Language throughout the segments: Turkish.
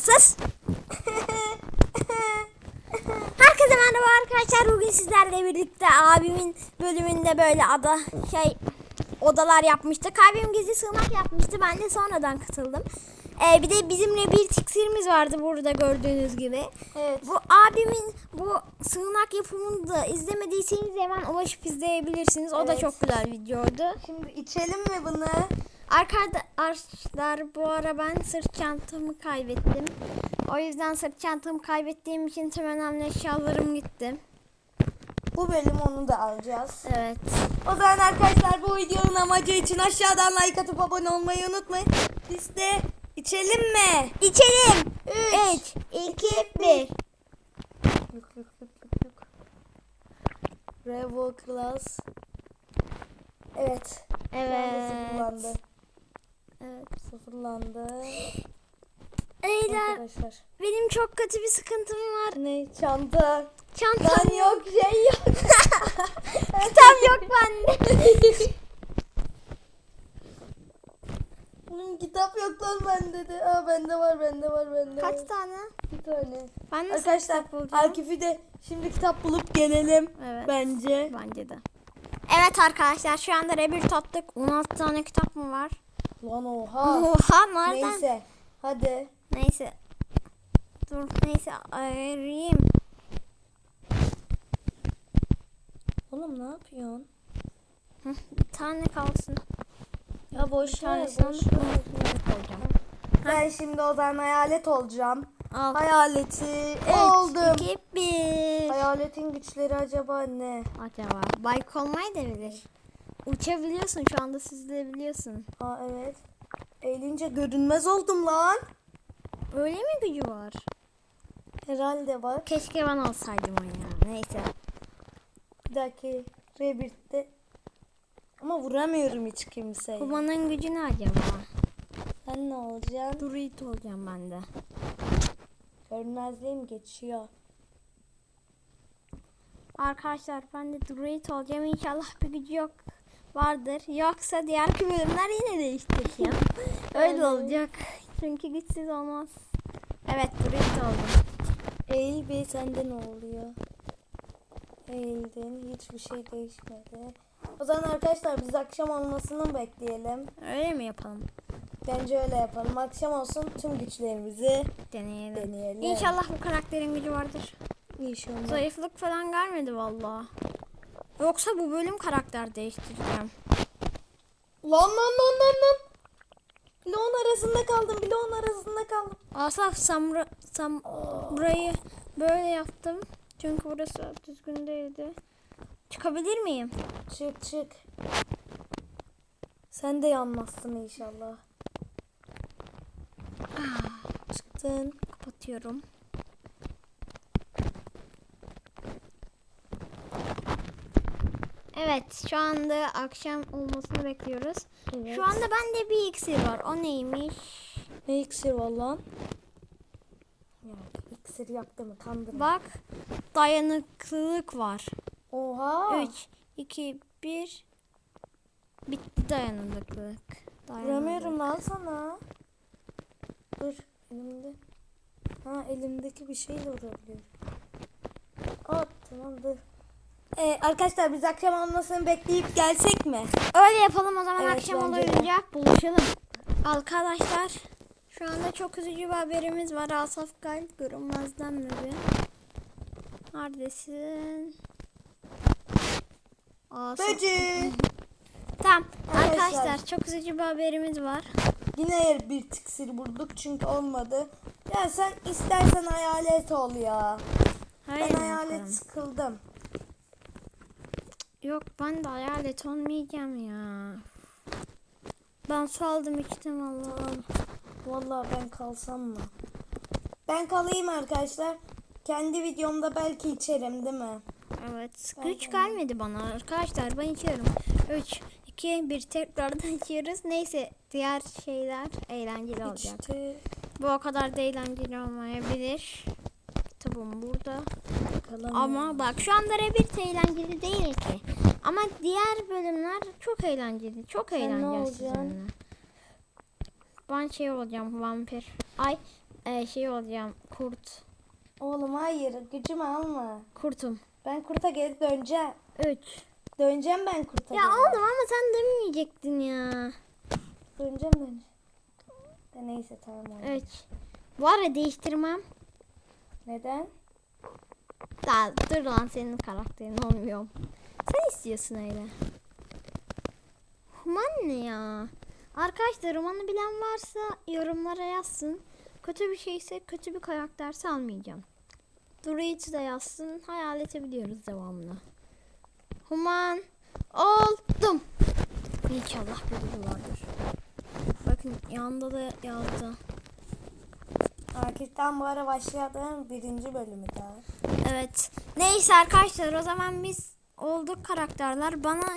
Sus. Herkese merhaba arkadaşlar. Bugün sizlerle birlikte abimin bölümünde böyle ada şey odalar yapmıştık. Abim gizli sığınak yapmıştı. Ben de sonradan katıldım. Ee, bir de bizimle bir tiksirimiz vardı burada gördüğünüz gibi. Evet. Bu abimin bu sığınak yapımını da izlemediyseniz hemen ulaşıp izleyebilirsiniz. O da Evet. çok güzel videoydu. Şimdi içelim mi bunu? Arkadaşlar bu ara ben sırt çantamı kaybettim. O yüzden sırt çantamı kaybettiğim için tüm önemli eşyalarım gitti. Bu bölüm onu da alacağız. Evet. O zaman arkadaşlar bu videonun amacı için aşağıdan like atıp abone olmayı unutmayın. Biz de içelim mi? İçelim. Üç, 3, 2, 1. Yok yok yok yok yok. Revo Class. Evet. Evet. Sıfırlandı. Evet. Sıfırlandı. Beyler Arkadaşlar. benim çok kötü bir sıkıntım var. Ne? Çanta. Çantam Lan yok şey yok. Kitap yok bende. Bunun kitap yok lan bende de. Aa bende var bende var bende var. Kaç tane? Bir tane. Ben nasıl Arkadaşlar kitap bulacağım? Akif'i de şimdi kitap bulup gelelim. Evet. Bence. Bence de. Evet arkadaşlar şu anda rebir tattık. 16 tane kitap mı var? Lan oha. Oha nereden? Neyse. Hadi. Neyse. Dur neyse ayırayım. Oğlum ne yapıyorsun? Bir tane kalsın. Ya boş ver. boş. Ben şimdi o zaman hayalet olacağım. Al. Hayaleti Üç, oldum. iki, bir. Hayaletin güçleri acaba ne? Acaba bayk olmayı da bilir. Uçabiliyorsun şu anda süzülebiliyorsun. Aa evet. Eğilince görünmez oldum lan. Öyle mi gücü var? Herhalde bak. Keşke ben alsaydım onu ya. Neyse. Bir dahaki Rebirth'te. Ama vuramıyorum hiç kimseyi. Kumanın gücü ne acaba? Sen ne olacaksın? Druid olacağım ben de. Görünmezliğim geçiyor. Arkadaşlar ben de Druid olacağım. İnşallah bir gücü yok vardır. Yoksa diğer bölümler yine değiştireceğim. Öyle olacak. Çünkü güçsüz olmaz. Evet Druid oldum. Eğil bir sende ne oluyor? Eğildin. Hiçbir şey değişmedi. O zaman arkadaşlar biz akşam olmasını bekleyelim. Öyle mi yapalım? Bence öyle yapalım. Akşam olsun tüm güçlerimizi Deneyelim. deneyelim. İnşallah bu karakterin gücü vardır. İnşallah. Zayıflık falan gelmedi valla. Yoksa bu bölüm karakter değiştireceğim. Lan lan lan lan lan. Bloğun arasında kaldım. Bloğun arasında kaldım. Asaf Samra, Sam, burayı böyle yaptım. Çünkü burası düzgün değildi. Çıkabilir miyim? Çık çık. Sen de yanmazsın inşallah. Çıktın. Kapatıyorum. Evet şu anda akşam olmasını bekliyoruz. Evet. Şu anda bende bir iksir var. O neymiş? Ne iksir var lan? Ya iksir yaptı mı kandırma. Bak dayanıklılık var. Oha. 3, 2, 1. Bitti dayanıklılık. Vuramıyorum lan sana. Dur elimde. Ha elimdeki bir şeyle vurabiliyorum. Aa tamam dur. Ee, arkadaşlar biz akşam olmasını bekleyip gelsek mi? Öyle yapalım o zaman Evet, akşam bence de. olunca buluşalım. Arkadaşlar şu anda çok üzücü bir haberimiz var. Asaf Galip görünmezden mi bir? Neredesin? Asaf. Böcek. Tamam Arkadaşlar. arkadaşlar çok üzücü bir haberimiz var. Yine bir tiksir bulduk çünkü olmadı. Ya sen istersen hayalet ol ya. Hayır ben hayalet bakalım. sıkıldım. Yok ben de hayalet olmayacağım ya. Ben su aldım içtim Allah'ım. Vallahi ben kalsam mı? Ben kalayım arkadaşlar. Kendi videomda belki içerim değil mi? Evet. Güç gelmedi bana arkadaşlar. Ben içiyorum. 3, 2, 1 tekrardan içiyoruz. Neyse diğer şeyler eğlenceli olacak. İşte Bu o kadar da eğlenceli olmayabilir. kitabım burada. Bakalım. Ama bak şu anda Rebirth eğlenceli değil ki. Ama diğer bölümler çok eğlenceli. Çok olacaksın? sizinle. Ben şey olacağım vampir. Ay e, şey olacağım kurt. Oğlum hayır gücümü alma. Kurtum. Ben kurta geri döneceğim. 3. Döneceğim ben kurta Ya geri. oğlum ama sen demeyecektin ya. Döneceğim döneceğim. De neyse tamam oldu. 3. Bu ara değiştirmem. Neden? Daha dur lan senin karakterin olmuyor. Sen istiyorsun öyle. Human ne ya? Arkadaşlar romanı bilen varsa yorumlara yazsın. Kötü bir şeyse kötü bir karakterse almayacağım. Druid de yazsın. Hayal edebiliyoruz devamlı. Human oldum. İnşallah biri vardır. Bakın yanında da yazdı. Akif'ten bu ara başladığım birinci bölümü daha. Evet. Neyse arkadaşlar o zaman biz olduk karakterler. Bana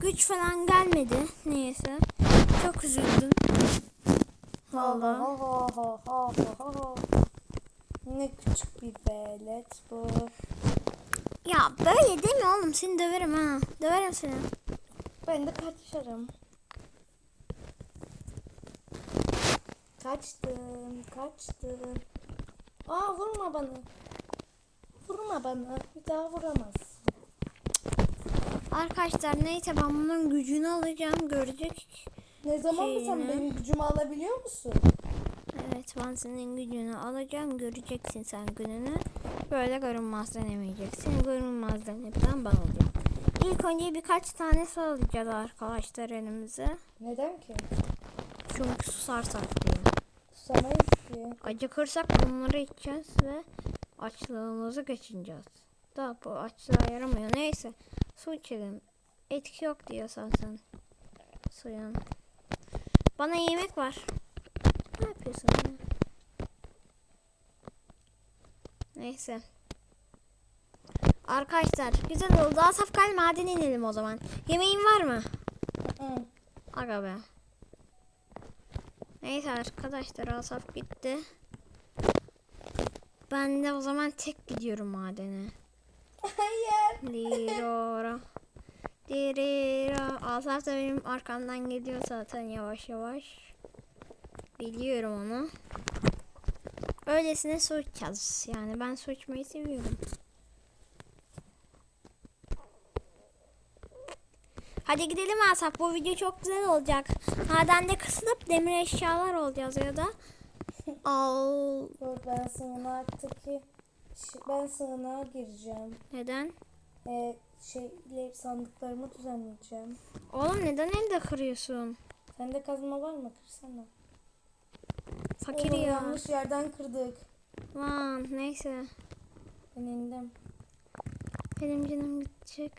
güç falan gelmedi. Neyse. Çok üzüldüm. Vallahi. Ne küçük bir velet bu. Ya böyle deme oğlum seni döverim ha. Döverim seni. Ben de kaçarım. Kaçtım, kaçtım. Aa vurma bana. Vurma bana. Bir daha vuramazsın. Arkadaşlar neyse ben bunun gücünü alacağım görecek. Ne zaman mı sen Şeyini. benim gücümü alabiliyor musun? Evet ben senin gücünü alacağım göreceksin sen gününü. Böyle görünmezden emeyeceksin. Görünmezden hepten ben olacağım. İlk önce birkaç tane alacağız arkadaşlar elimize. Neden ki? Çünkü susarsak diye. Susamayız ki. Acıkırsak bunları içeceğiz ve açlığımızı geçineceğiz. Da bu açlığa yaramıyor. Neyse su içelim. Etki yok diyorsan sen. Suyun. Bana yemek var. Ya? Neyse. Arkadaşlar güzel oldu. Asaf gel madene inelim o zaman. Yemeğin var mı? Hı. Aga be. Neyse arkadaşlar Asaf gitti. Ben de o zaman tek gidiyorum madene. Hayır. Lirora. Dirira. Asaf da benim arkamdan geliyor zaten yavaş yavaş. Biliyorum onu. Öylesine içeceğiz. Yani ben içmeyi seviyorum. Hadi gidelim Asaf. Bu video çok güzel olacak. Madende kısılıp demir eşyalar olacağız ya da. Al. Ben sığınaktaki ben sığınağa gireceğim. Neden? Ee, şeyleri sandıklarımı düzenleyeceğim. Oğlum neden elde kırıyorsun? Sende kazma var mı? Kırsana. Fakir Oğlum, ya. yanlış yerden kırdık. Lan neyse. Ben indim. Benim canım gidecek.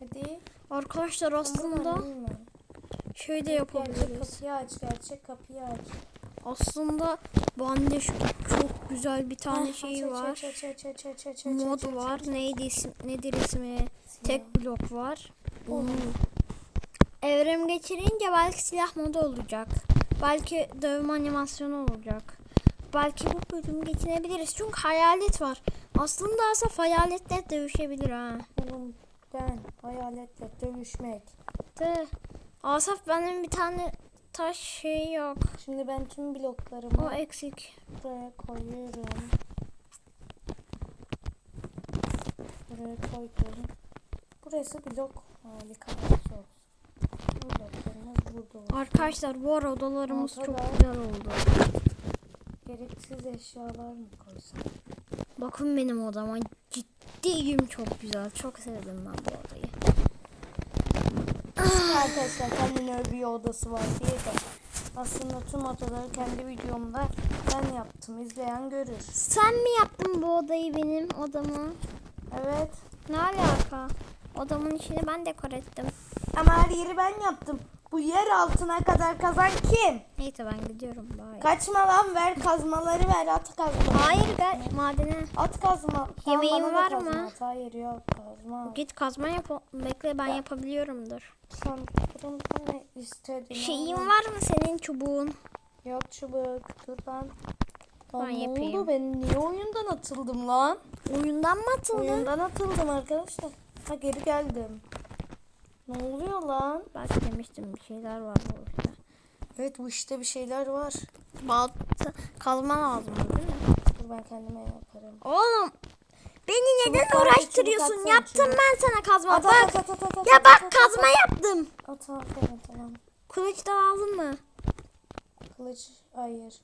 Hadi. Arkadaşlar aslında şöyle Gerçek yapabiliriz. kapıyı aç. Gerçek kapıyı aç. Aslında bende şu çok güzel bir tane Ah, şey aç, var. aç, aç, aç, aç, aç, aç, aç, Mod aç, aç, var. aç. Neydi isim, nedir ismi? Tek blok var. Oğlum. Evrim geçirince belki silah modu olacak. Belki dövme animasyonu olacak. Belki bu bölüm geçinebiliriz. Çünkü hayalet var. Aslında Asaf hayaletle dövüşebilir ha. Oğlum ben hayaletle dövüşmek. De. Asaf benim bir tane taş şey yok. Şimdi ben tüm bloklarımı O eksik. buraya koyuyorum. Buraya koydum. Burası blok harika olsun. Arkadaşlar bu ara odalarımız Ortada. çok güzel oldu. Gereksiz eşyalar mı koysam? Bakın benim odama. Ciddiyim çok güzel. Çok sevdim ben bu odayı. Arkadaşlar kendine bir odası var diye de aslında tüm odaları kendi videomda ben yaptım. İzleyen görür. Sen mi yaptın bu odayı benim odamı? Evet. Ne alaka? Odamın içini ben dekor ettim. Ama her yeri ben yaptım. Bu yer altına kadar kazan kim? Neyse ben gidiyorum. Bye. Kaçma lan ver kazmaları ver at kazma. Hayır gel madene. At kazma. Tamam, Yemeğin bana da var kazma mı? at. Hayır yok kazma. Git kazma yap. Bekle ben yapabiliyorumdur. Sen bundan ne istedin? Şeyin oğlum? var mı senin çubuğun? Yok çubuk. Dur lan. Lan Ben ne yapayım. oldu? Ben niye oyundan atıldım lan? Oyundan mı atıldın? Oyundan atıldım arkadaşlar. Ha geri geldim. Ne oluyor lan? Ben demiştim bir şeyler var bu işte. Evet bu işte bir şeyler var. Balta kazma lazım değil mi? Dur ben kendime yaparım. Oğlum beni neden Çubuk uğraştırıyorsun? Yaptım çubuk. ben sana kazma. At, bak. at, at, at, at, at, ya at, bak at, kazma yaptım. At at tamam tamam. Kılıç da lazım mı? Kılıç hayır.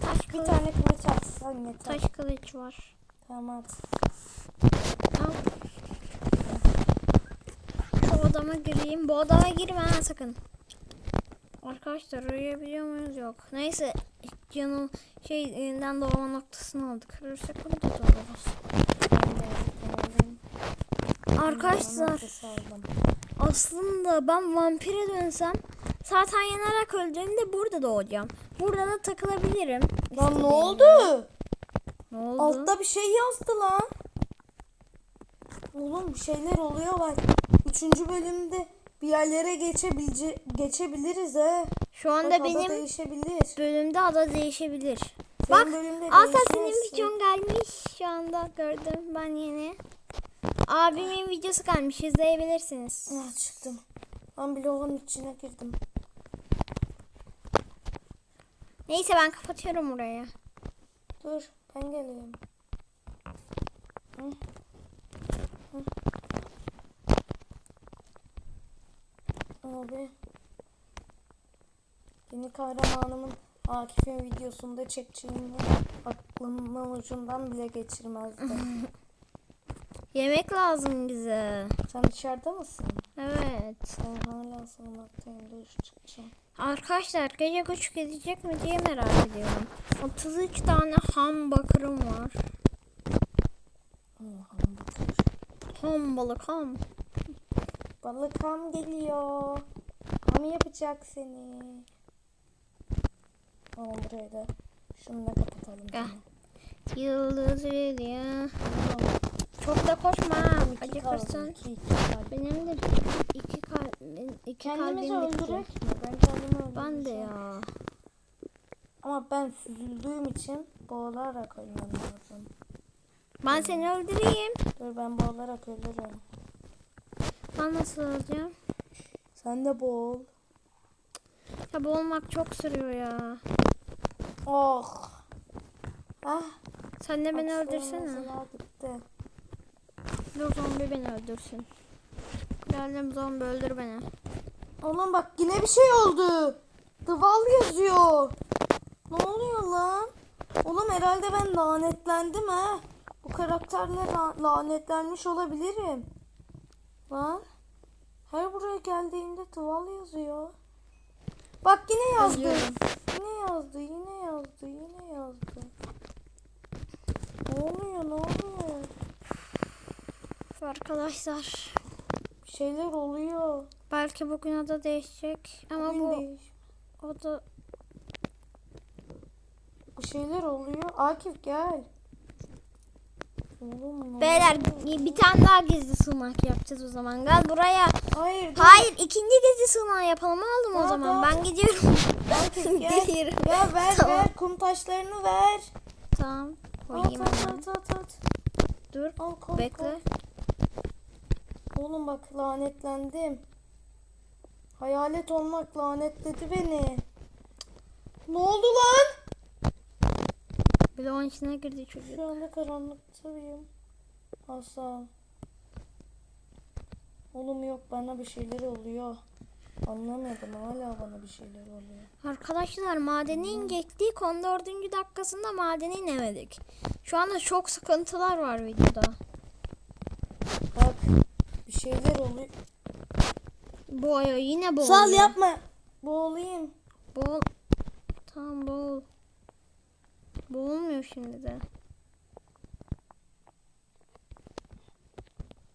Taş Bir kılıç. tane kılıç atsan yeter. Taş kılıç var. Tamam at. Al. Odama gireyim. Bu odama girme ha sakın. Arkadaşlar uyuyabiliyor muyuz? Yok. Neyse. Canım şey yeniden doğma noktasını aldık. Kırırsak onu da doğururuz. Arkadaşlar aslında ben vampire dönsem zaten yanarak öldüğümde burada doğacağım. Burada da takılabilirim. Lan ne oldu? Ne oldu? Altta bir şey yazdı lan. Oğlum bir şeyler oluyor bak. Üçüncü bölümde bir yerlere geçebilce geçebiliriz he. Şu anda Bak, benim değişebilir. bölümde ada değişebilir. Senin Bak Asla senin değişmezsin. videon gelmiş. Şu anda gördüm ben yeni. Abimin videosu gelmiş izleyebilirsiniz. Ah, çıktım. Ben bloğun içine girdim. Neyse ben kapatıyorum burayı. Dur ben geleyim. Hı. Hı. Abi. Yeni kahramanımın Akif'in videosunda çekeceğini aklımın ucundan bile geçirmezdim. Yemek lazım bize. Sen dışarıda mısın? Evet. Ben hala sığınaktayım. Dur çıkacağım. Arkadaşlar gece kuş gidecek mi diye merak ediyorum. 33 tane ham bakırım var. Allah'ım bakır. Ham balık ham. Balık ham geliyor. Ham yapacak seni. Ama buraya da şunu da kapatalım. Tamam. Yıldız. Tamam. Çok da koşma. Acıkırsın. Benim de iki kalp, iki Kendimizi kalbim bitti. öldürek mi? Ben kendimi öldüreceğim. Ben de ya. Ama ben süzüldüğüm için boğularak ölmem lazım. Ben seni öldüreyim. Dur ben boğularak ölürüm. Ben nasıl öleceğim? Sen de boğul. Ya boğulmak çok sürüyor ya. Oh. Ah. Sen de beni öldürsene. gitti. Dur zombi beni öldürsün. Geldim zombi öldür beni. Oğlum bak yine bir şey oldu. Wall yazıyor. Ne oluyor lan? Oğlum herhalde ben lanetlendim ha. Bu karakterle la- lanetlenmiş olabilirim. Lan. Her buraya geldiğimde Wall yazıyor. Bak yine yazdı. Yazıyorum. Yine yazdı, yine yazdı, yine yazdı. Ne oluyor, ne oluyor? Arkadaşlar. Bir şeyler oluyor. Belki bugün adı değişecek. Ama Bugün bu değiş- o da Bir şeyler oluyor. Akif gel. Oğlum Beyler bir tane daha gizli sığınak yapacağız o zaman. Gel buraya. Hayır dur. Hayır ikinci gizli sığınağı yapalım oldu mu o zaman? daha. Ben gidiyorum. Akif gel. Ya ver Tamam. ver kum taşlarını ver. Tamam. At Koyayım at hemen. at at at. Dur. Al koy Bekle. koy. Oğlum bak lanetlendim. Hayalet olmak lanetledi beni. Ne oldu lan? Bloğun içine girdi çocuk. Şu anda karanlıktayım. Asla. Oğlum yok bana bir şeyler oluyor. Anlamadım hala bana bir şeyler oluyor. Arkadaşlar madeni inecektik. 14. dakikasında madeni inemedik. Şu anda çok sıkıntılar var videoda. Bak bir şeyler oluyor. Boğuyor yine boğuyor. Sal yapma. Boğulayım. Boğul. Tamam boğul. Boğulmuyor şimdi de.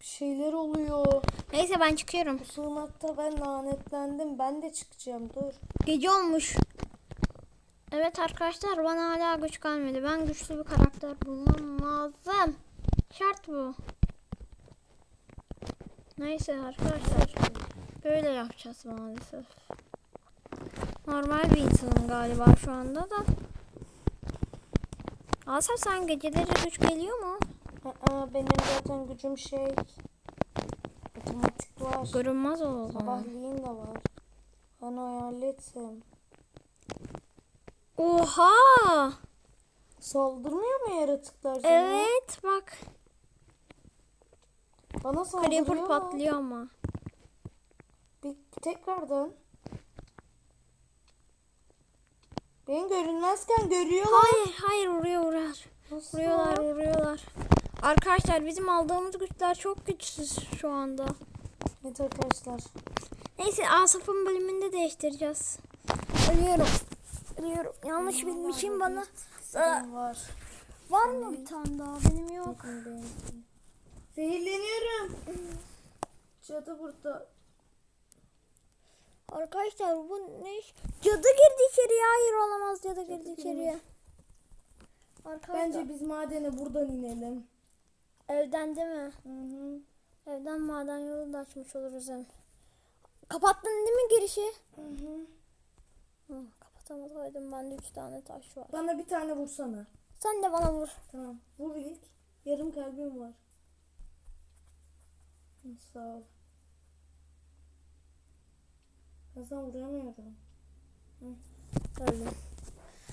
Bir şeyler oluyor. Neyse ben çıkıyorum. Bu sığınakta ben lanetlendim. Ben de çıkacağım dur. Gece olmuş. Evet arkadaşlar bana hala güç gelmedi. Ben güçlü bir karakter bulmam lazım. Şart bu. Neyse arkadaşlar. Böyle yapacağız maalesef. Normal bir insanım galiba şu anda da. Asaf sen geceleri güç geliyor mu? Aa, benim zaten gücüm şey otomatik var. Görünmez o zaman. Sabahleyin de var. Ben hayaletim. Oha! Saldırmıyor mu yaratıklar sana? Evet bak. Bana saldırıyor Creeper patlıyor ama. Bir, tekrardan. Ben görünmezken görüyorlar. Hayır hayır vuruyor vuruyor. Nasıl? Vuruyorlar vuruyorlar. Arkadaşlar bizim aldığımız güçler çok güçsüz şu anda. Evet arkadaşlar. Neyse Asaf'ın bölümünde değiştireceğiz. Ölüyorum. Ölüyorum. Yanlış bilmişim bana. Benim var. Var mı bir tane daha? Benim yok. Zehirleniyorum. Cadı burada. Arkadaşlar bu ne? iş? Cadı girdi içeriye. Hayır olamaz cadı girdi içeriye. Arkadaşlar Bence biz madene buradan inelim. evden değil mi? Hı hı. Evden maden yolu da açmış oluruz hem. Kapattın değil mi girişi? Hı hı. Hı, kapatamasaydım bende 3 tane taş var. Bana bir tane vursana. Sen de bana vur. Tamam. Vur ilk. Yarım kalbim var. Sağ ol. Bazen vuramıyorum. Öldüm.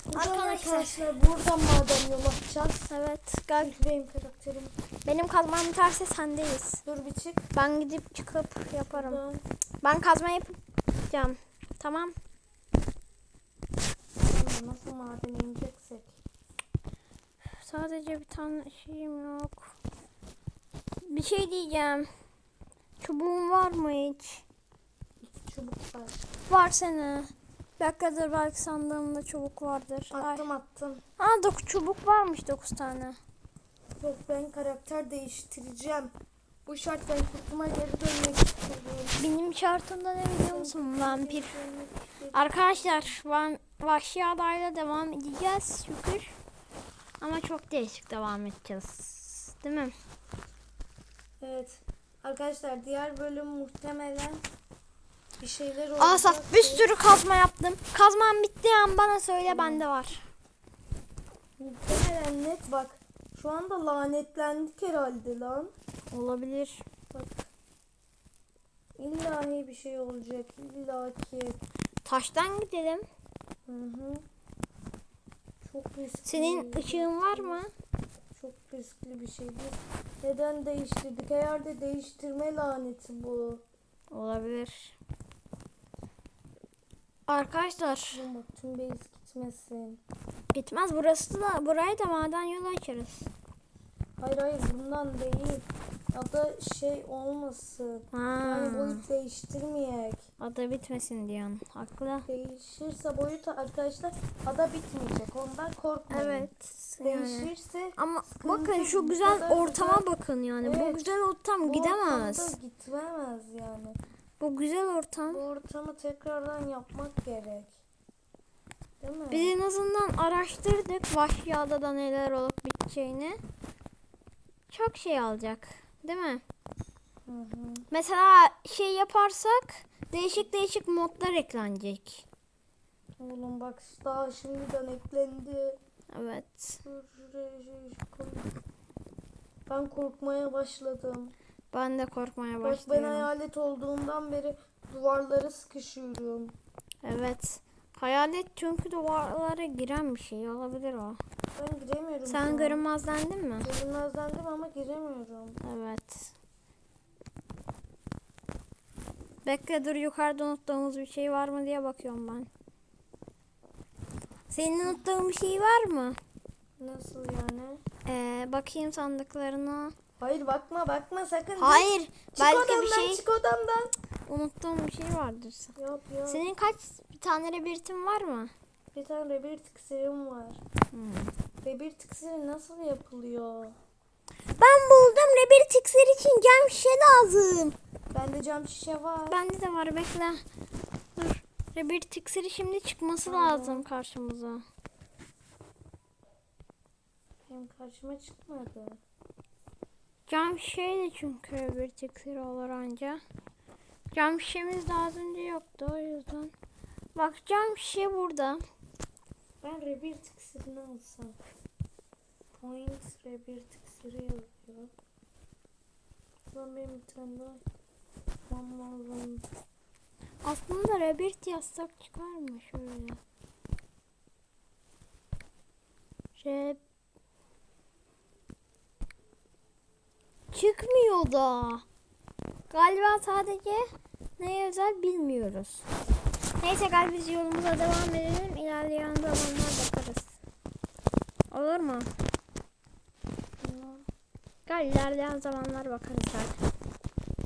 Arkadaşlar. Arkadaşlar. Arkadaşlar buradan maden yol açacağız. Evet. Çünkü benim karakterim. Benim kazmam biterse sendeyiz. Dur bir çık. Ben gidip çıkıp yaparım. Buradan. Ben kazma yapacağım. Tamam. Nasıl madene ineceksek. Sadece bir tane şeyim yok. Bir şey diyeceğim. Çubuğun var mı hiç? Çubuk var. Var sene. Dakikadır belki sandığımda çubuk vardır. Ay. Attım attım. Aa dokuz çubuk varmış dokuz tane. Yok ben karakter değiştireceğim. Bu şarttan kurtulma geri dönmek istiyorum. Benim şartımda ne biliyor musun? Vampir. Arkadaşlar van, vahşi adayla devam edeceğiz şükür. Ama çok değişik devam edeceğiz. Değil mi? Evet. Arkadaşlar diğer bölüm muhtemelen bir şeyler olacak. Asaf bir sürü kazma yaptım. Kazmam bittiği an bana söyle bende var. Muhtemelen net bak. Şu anda lanetlendik herhalde lan. Olabilir. Bak. İllahi bir şey olacak. İlla ki. Taştan gidelim. Hı hı. Çok riskli. Senin ışığın var mı? Çok riskli bir şey değil. Neden değiştirdik? Eğer de değiştirme laneti bu. Olabilir. Arkadaşlar tüm base gitmesin. gitmez burası da burayı da maden yolu açarız. Hayır hayır bundan değil. Ya da şey olmasın. Ha. Yani boyut değiştirmeyek. Ada bitmesin diyorsun. Haklı. Değişirse boyut arkadaşlar ada bitmeyecek. Ondan korkmayın. Evet. Yani. Değişirse Ama Sıkıntı bakın şu bu güzel ortama güzel. bakın yani. Bu Evet. güzel ortam bu gidemez. ortamda gitmemez yani. Bu güzel ortam. Bu ortamı tekrardan yapmak gerek. Değil mi? Biz en azından araştırdık vahşi adada neler olup biteceğini. Çok şey alacak. Değil mi? Hı hı. Mesela şey yaparsak değişik değişik modlar eklenecek. Oğlum bak daha şimdiden eklendi. Evet. Şey. Ben korkmaya başladım. Ben de korkmaya Bak ben başlıyorum. hayalet olduğumdan beri duvarlara sıkışıyorum. Evet. Hayalet çünkü duvarlara giren bir şey olabilir o. Ben giremiyorum. Sen an. görünmezlendin mi? Görünmezlendim ama giremiyorum. Evet. Bekle dur yukarıda unuttuğumuz bir şey var mı diye bakıyorum ben. Senin unuttuğun bir şey var mı? Nasıl yani? Ee, bakayım sandıklarına. Hayır bakma bakma sakın. Hayır. Çık belki odamdan bir şey çık odamdan. unuttuğum bir şey vardır. Yok yok. Senin kaç bir tane rebirtin var mı? Bir tane rebir tıksırım var. Hmm. Rebir tıksırı nasıl yapılıyor? Ben buldum rebir tiksir için cam şişe lazım. Bende cam şişe var. Bende de var bekle. Dur. Rebir tiksiri şimdi çıkması Tamam. lazım karşımıza. Benim karşıma çıkmadı. Cam şişeydi çünkü rebir tiksiri olur anca. Cam şişemiz az önce yoktu o yüzden. Bakacağım şey burada. Ben rebirth iksirini alsam. Points rebirth iksiri yazıyor. Lan benim bir tane daha yapmam lazım. Aslında Rebirth yazsak çıkar mı şöyle? Re... Çıkmıyor da. Galiba sadece ne özel bilmiyoruz. Neyse gel biz yolumuza devam edelim. İlerleyen zamanlar bakarız. Olur mu? Gel ilerleyen zamanlar bakarız hadi.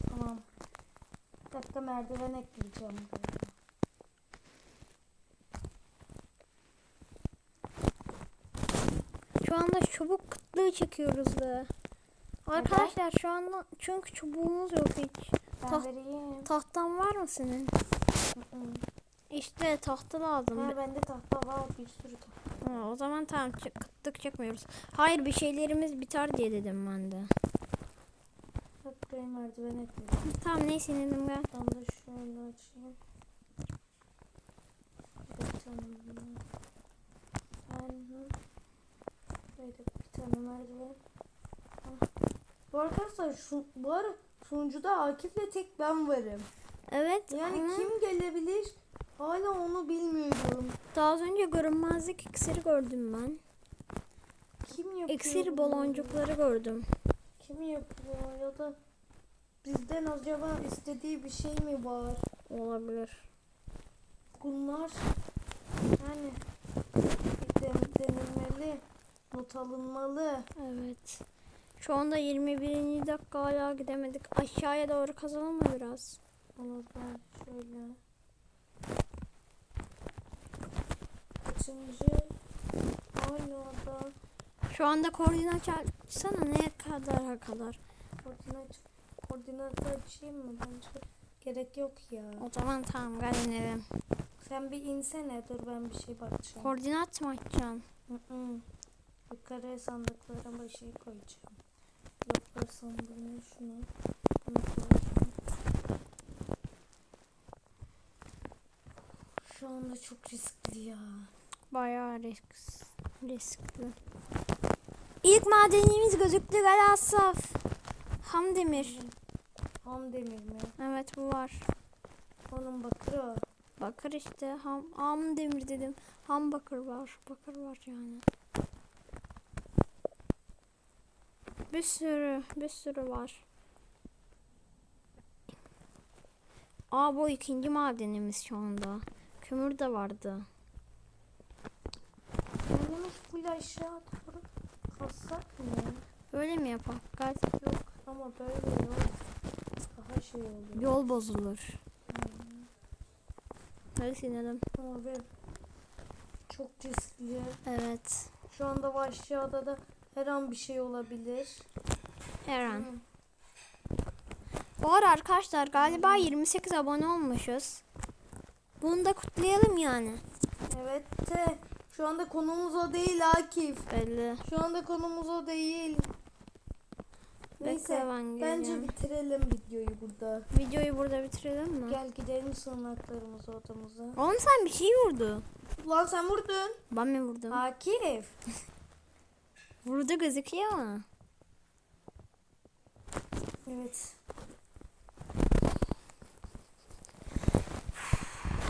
Tamam. Bir dakika merdiven ekleyeceğim. Şu anda çubuk kıtlığı çekiyoruz da. Arkadaşlar şu anda çünkü çubuğumuz yok hiç. Ben Taht- vereyim. Tahtan var mı senin? İşte tahta lazım. Ha, bende tahta var bir sürü tahta. Ha, o zaman tamam çı- kıtlık çekmiyoruz. Hayır bir şeylerimiz biter diye dedim ben de. Bak buraya merdiven ekleyeceğim. Tamam neyse inelim gel. Ben de şöyle açayım. Bir tane. Ben bir tane merdiven. Bu arkadaşlar şu, bu ara sunucuda Akif'le tek ben varım. Evet Yani ama kim gelebilir hala onu bilmiyorum. daha az önce görünmezlik iksiri gördüm ben. Kim yapıyor? İksir baloncukları gördüm. Kim yapıyor ya da bizden acaba istediği bir şey mi var? Olabilir. Bunlar yani den, denilmeli, not alınmalı. Evet. Şu anda 21. dakika hala gidemedik. Aşağıya doğru kazalım mı biraz? Onu ben şöyle. Kaçıncı? Hala da Şu anda koordinat açsana ne kadar kadar. koordinat, koordinat açayım mı bence? Gerek yok ya. O zaman tamam gel inelim. Sen bir insene dur ben bir şey bakacağım. Koordinat mı açacaksın? Hı hı. Yukarı sandıklara bir şey koyacağım. Şunu. Bunu koyacağım. Şu anda çok riskli ya. Bayağı risk, riskli. İlk madenimiz gözüktü gel Asaf. Ham demir. Ham demir mi? Evet bu var. Onun bakır o. Bakır işte ham, ham demir dedim. Ham bakır var. Bakır var yani. Bir sürü bir sürü var. Aa bu ikinci madenimiz şu anda. Kömür de vardı. Kendimiz full aşağı doğru kazsak mı? Öyle mi yapalım? Gel. Yok ama böyle yok. Daha şey oluyor. Yol bozulur. Hadi sinelim. Ama ben çok riskli. Evet. Şu anda bu aşağıda da her an bir şey olabilir. Her an. Hı. Bu ara arkadaşlar galiba 28 abone olmuşuz. Bunu da kutlayalım yani. Evet de şu anda konumuz o değil Akif. Belli. Şu anda konumuz o değil. Neyse Bekle ben bence bitirelim videoyu burada. Videoyu burada bitirelim mi? Gel gidelim sığınaklarımıza odamıza. Oğlum sen bir şey vurdun. Ulan sen vurdun. Ben mi vurdum? Akif. Vurdu gözüküyor. Evet.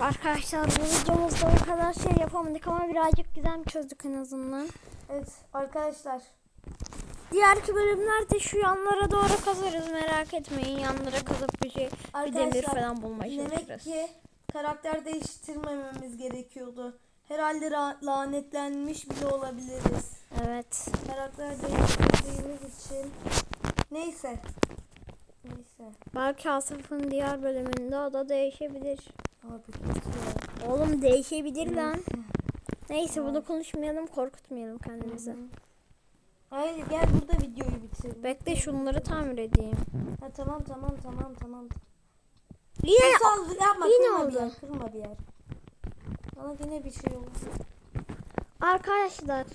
Arkadaşlar bu videomuzda o kadar şey yapamadık ama birazcık güzel çözdük en azından. Evet arkadaşlar. Diğerki bölümlerde şu yanlara doğru kazarız merak etmeyin. Yanlara kazıp bir şey bir demir Arkadaşlar, falan bulmaya Demek çalışırız. ki karakter değiştirmememiz gerekiyordu. Herhalde lanetlenmiş bile olabiliriz. Evet. Karakter değiştirdiğimiz için. Neyse. Neyse. Belki Asaf'ın diğer bölümünde o da değişebilir. Abi kötü. Oğlum değişebilir lan. Neyse bunu konuşmayalım korkutmayalım kendimizi. Hayır gel burada videoyu bitirelim. Bekle şunları tamir edeyim. Ha, tamam tamam tamam tamam. Yine yapma yine kırma bir oldu. yer, kırma bir yer. Bana yine bir şey oldu. arkadaşlar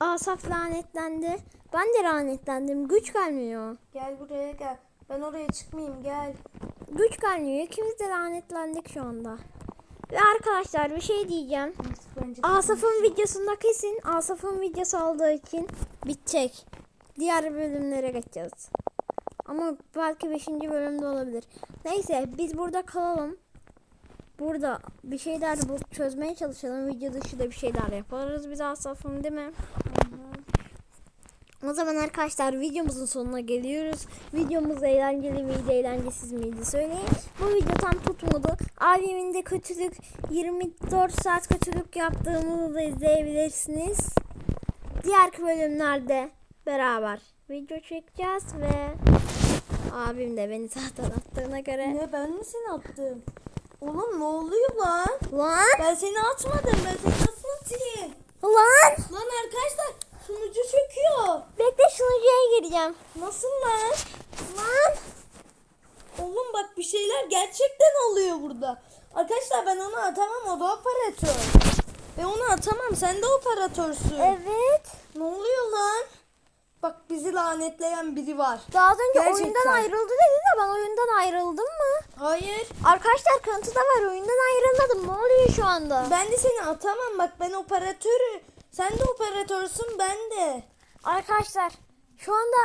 Asaf lanetlendi. Ben de lanetlendim. Güç gelmiyor. Gel buraya gel. Ben oraya çıkmayayım gel. Güç gelmiyor. İkimiz de lanetlendik şu anda. Ve arkadaşlar bir şey diyeceğim. Asaf'ın videosunda kesin Asaf'ın videosu olduğu için bitecek. Diğer bölümlere geçeceğiz. Ama belki 5. bölümde olabilir. Neyse biz burada kalalım. Burada bir şeyler bulup çözmeye çalışalım. Video dışı da bir şeyler yaparız biz Asaf'ın değil mi? O zaman arkadaşlar videomuzun sonuna geliyoruz. Videomuz eğlenceli miydi, eğlencesiz miydi söyleyin. Bu video tam tutmadı. Abimin de kötülük 24 saat kötülük yaptığımızı da izleyebilirsiniz. Diğer bölümlerde beraber video çekeceğiz ve abim de beni zaten attığına göre. Ne ben mi seni attım? Oğlum ne oluyor lan? Lan! Ben seni atmadım. Ben seni nasıl atayım? Lan! Lan arkadaşlar sunucu çöküyor. Bekle sunucuya gireceğim. Nasıl lan? Lan! Oğlum bak bir şeyler gerçekten oluyor burada. Arkadaşlar ben onu atamam o da operatör. Ben onu atamam sen de operatörsün. Evet. Ne oluyor lan? Bak bizi lanetleyen biri var. Daha az önce Gerçekten. oyundan ayrıldı dedi de ben oyundan ayrıldım mı? Hayır. Arkadaşlar kanıtı da var oyundan ayrılmadım. Ne oluyor şu anda? Ben de seni atamam bak ben operatörü. Sen de operatörsün ben de. Arkadaşlar şu anda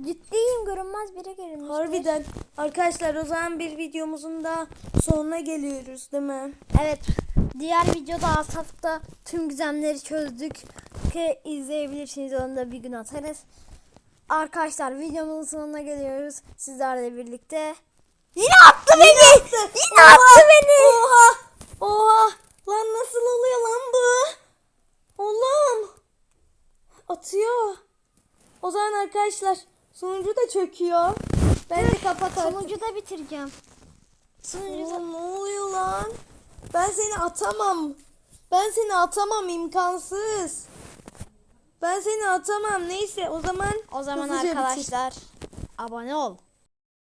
ciddiyim görünmez biri girmiş. Harbiden. Arkadaşlar o zaman bir videomuzun da sonuna geliyoruz değil mi? Evet. Diğer videoda Asaf'ta tüm gizemleri çözdük. Ki izleyebilirsiniz onu da bir gün atarız. Arkadaşlar videomuzun sonuna geliyoruz. Sizlerle birlikte. Yine attı beni. Yine attı beni. Oha! Oha! Lan nasıl oluyor lan bu? Oğlum! Atıyor. O zaman arkadaşlar sonucu da çöküyor. Ben de kapat artık. Sonucu da bitireceğim. Sonucu da... Ne oluyor lan? Ben seni atamam. Ben seni atamam imkansız. Ben seni atamam. Neyse o zaman O zaman hızlıca bitir. arkadaşlar abone ol.